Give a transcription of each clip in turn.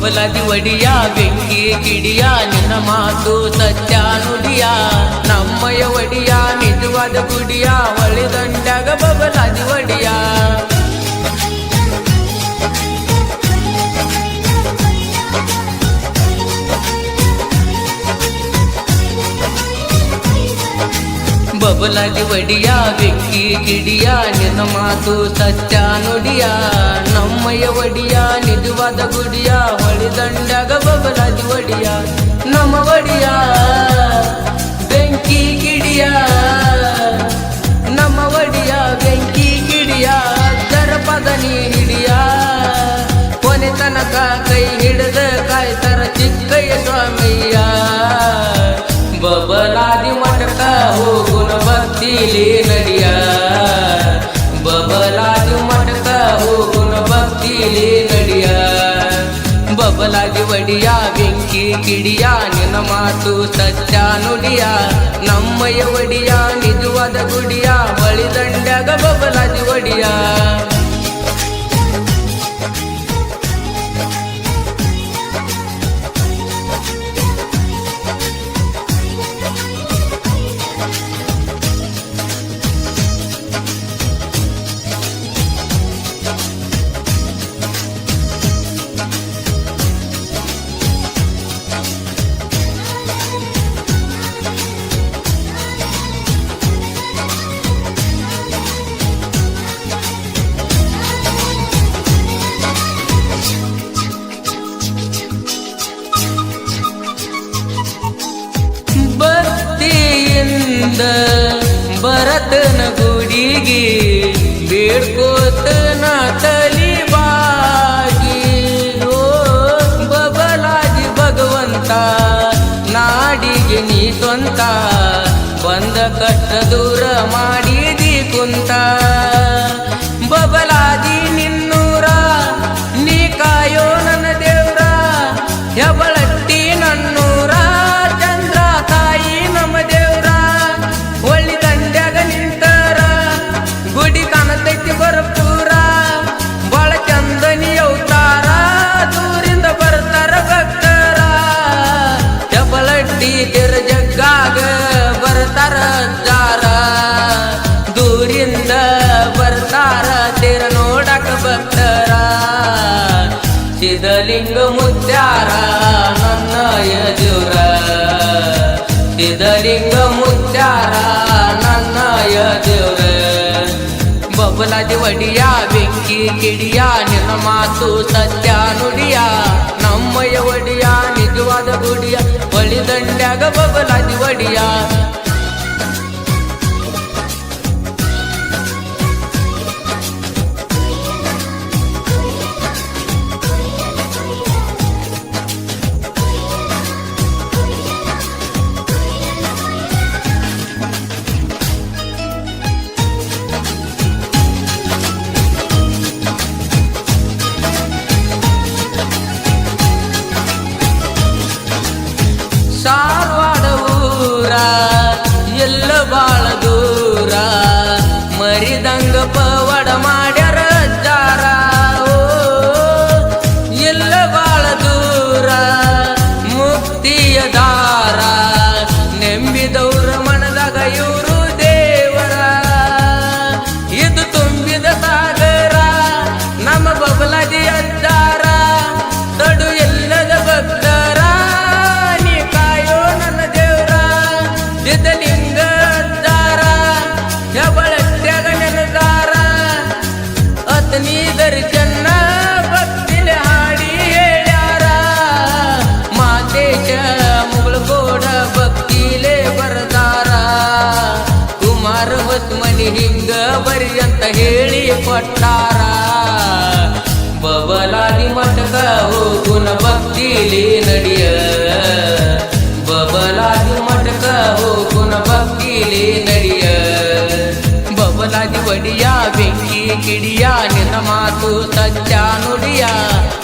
ಬಬಲದಿ ಒಡಿಯ, ಬೆಂಕಿ ಕಿಡಿಯ, ನಿನ್ನ ಮಾತು ಸತ್ಯ ನುಡಿಯ. ನಮ್ಮಯ ಒಡಿಯ, ನಿಜವಾದ ಗುಡಿಯ ಒಳಿದಂಡಾಗ ಬಬಲದಿ ಒಡಿಯ. ಬಬಲದಿ ಒಡಿಯ ಬೆಂಕಿ ಗಿಡಿಯ, ನಿನ್ನ ಮಾತು ಸತ್ಯ ನುಡಿಯ. ನಮ್ಮಯ್ಯ ಒಡಿಯ, ನಿಜವಾದ ಗುಡಿಯ, ಹೊಳಿದಂಡಾಗ ಬಬಲಾಗಿ ಒಡಿಯ. ನಮ್ಮ ಒಡಿಯ, ಬೆಂಕಿ ಗಿಡಿಯ. ನಮ್ಮ ಒಡಿಯ, ಬೆಂಕಿ ಗಿಡಿಯ. ದರಪದ ನೀ ಹಿಡಿಯ. ಕೊನೆ ತನಕ ಕೈ ಹಿಡಿದ ಕಾಯ್ತರ ಚಿಕ್ಕಯ್ಯ ಸ್ವಾಮಿಯ ಕಿಡಿಯ ನಿನ್ನ ಮಾತು ಸತ್ಯ ನುಡಿಯ. ನಮ್ಮಯ ಒಡಿಯ ನಿಜವಾದ ಗುಡಿಯ ಬಳಿದಂಡಾಗ ಬಬಲಾಜಿ ಒಡಿಯ. ಭಕ್ತಿಯಿಂದ ಭರತನ ಗುಡಿಗೆ ಬೇಡ್ಕೋತನ ತಲಿ ಬಾಗಿ. ಬಬಲಾಗಿ ಭಗವಂತ, ನಾಡಿಗೆ ನೀ ಸ್ವಂತ, ಬಂದ ಕಷ್ಟ ದೂರ ಮಾಡಿದಿ ಸಿದಲಿಂಗ ಮುತ್ಯಾರ ನನ್ನ ಯಜುರ. ಸಿದ್ಧಲಿಂಗ ಮುತ್ಯಾರ ನನ್ನ ಯಜುರ. ಬಬಲಾದಿ ಒಡಿಯ ಬೆಂಕಿ ಕಿಡಿಯ ನಿನ್ನ ಮಾತು ಸತ್ಯ ನುಡಿಯ. ನಮ್ಮಯ ಒಡಿಯ ನಿಜವಾದ ಗುಡಿಯ ಒಳಿದಂಡ್ಯಾಗ ಬಬಲಾದಿ ಒಡಿಯ. ದರ್ಶನ ಭಕ್ತಿಲೆ ಹಾಡಿ ಹೇಳ್ಯಾರ. ಮಾತೇಶ ಮುಗಳಗೋಡ ಭಕ್ತಿಲೇ ಬರದಾರ. ಕುಮಾರ ಹೊಸ್ಮನಿ ಹಿಂಗ ಬರಿ ಅಂತ ಹೇಳಿ ಪಟ್ಟಾರ ಬಬಲಾದಿ ಮಠಕ ಹೋಗುನ ಭಕ್ತಿಲಿ ನಡಿಯ. ಮಾತು ಸತ್ಯ ನುಡಿಯ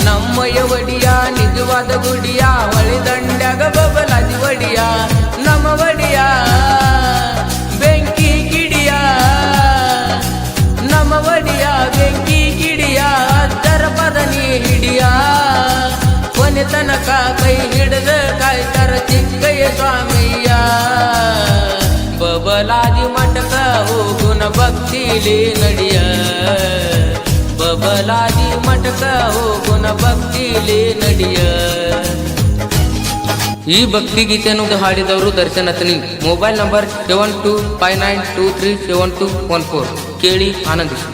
ನಮ್ಮಯ ಒಡಿಯ, ನಿಜವಾದ ಗುಡಿಯ ಹೊಳಿದಂಡಾಗ ಬಬಲ ಒಡಿಯ ನಮ್ಮ ಒಡಿಯ ಬೆಂಕಿ ಗಿಡಿಯಾ ನಮ್ಮ ಒಡಿಯ ಬೆಂಕಿ ಕಿಡಿಯ ದರಪದ ನೀ ಹಿಡಿಯ. ಕೊನೆ ತನಕ ಕೈ ಹಿಡಿದ ಕಾಯ್ತರ ಚಿಕ್ಕಯ್ಯ ಸ್ವಾಮಿಯ. ಬಬಲಾದಿ ಮಠಕ ಹೋಗುನ ಭಕ್ತಿಲಿ ನಡಿಯ. ಬಬಲಾದಿ ಮಠಕ ಹೋಗುನ ಭಕ್ತಿಲಿ ನಡಿಯ. ಈ ಭಕ್ತಿ ಗೀತೆಯನ್ನು ಹಾಡಿದವರು Darshan Athani mobile number seven two five nine two three seven two one four. ಕೇಳಿ ಆನಂದಿಸಿ.